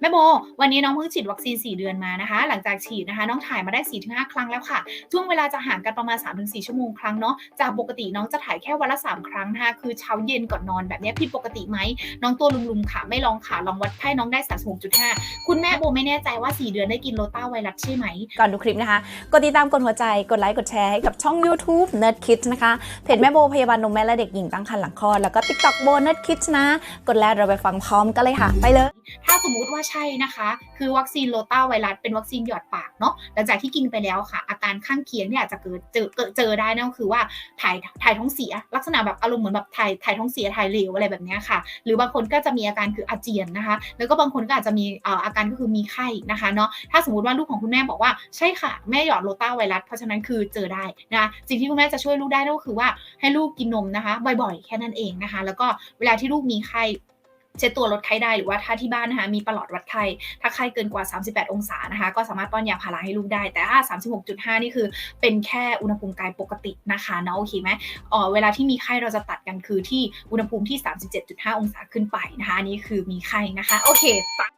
แม่โบ วันนี้น้องเพิ่งฉีดวัคซีน 4 เดือนมานะคะ หลังจากฉีดนะคะ น้องถ่ายมาได้ 4-5 ครั้งแล้วค่ะ ช่วงเวลาจะห่างกันประมาณ 3-4 ชั่วโมงครั้งเนาะ จากปกติน้องจะถ่ายแค่วันละ 3 ครั้งนะคะ คือเช้าเย็นก่อนนอนแบบนี้ผิดปกติไหม น้องตัวลุมๆค่ะ ไม่ลองค่ะ ลองวัดไข้น้องได้ 36.5 คุณแม่โบไม่แน่ใจว่า 4 เดือนได้กินโรต้าไวรัสใช่ไหม ก่อนดูคลิปนะคะ กดติดตามกดหัวใจ กดไลค์ กดแชร์ให้กับช่อง YouTube Nerd Kids นะคะ เพจแม่โบพยาบาลนมแม่และเด็กหญิงตั้งครรภ์หลังคลอด แล้วก็ TikTok โบ Nerd Kids นะ กดแล้วเราไปฟังพร้อมกันเลยค่ะ ไปเลย ถ้าสมมุติว่าใช่นะคะ คือวัคซีนโรต้าไวรัสเป็นวัคซีนหยอดปากเนาะหลังจากที่กินไปแล้วค่ะ อาการข้างเคียงที่อาจจะเกิดเจอเจอได้นั่นก็คือว่าถ่ายถ่ายท้องเสีย ลักษณะแบบอารมณ์เหมือนแบบถ่ายถ่ายท้องเสียถ่ายเหลวอะไรแบบนี้ค่ะ หรือบางคนก็จะมีอาการคืออาเจียนนะคะ แล้วก็บางคนก็อาจจะมีอาการก็คือมีไข้นะคะเนาะถ้าสมมติว่าลูกของคุณแม่บอกว่าใช่ค่ะแม่หยอดโรต้าไวรัสเพราะฉะนั้นคือเจอได้นะสิ่งที่คุณแม่จะช่วยลูกได้นั่นก็คือว่าให้ลูกกินนมนะคะ บ่อยๆ แค่นั้นเองนะคะ แล้วก็เวลาที่ลูกมีไข้ เช็ดตัวลดไข้ได้หรือว่าถ้าที่บ้านนะคะมีประหลอดวัดไข้ ถ้าไข้เกินกว่า 38 องศานะคะ ก็สามารถป้อนยาพาราให้ลูกได้ แต่ถ้า 36.5 นี่คือเป็นแค่อุณหภูมิกายปกตินะคะเนาะโอเคไหมเออเวลาที่มีไข้เราจะตัดกันคือที่อุณหภูมิที่ 37.5 องศาขึ้นไปนะคะนี่คือมีไข้นะคะ โอเคตัด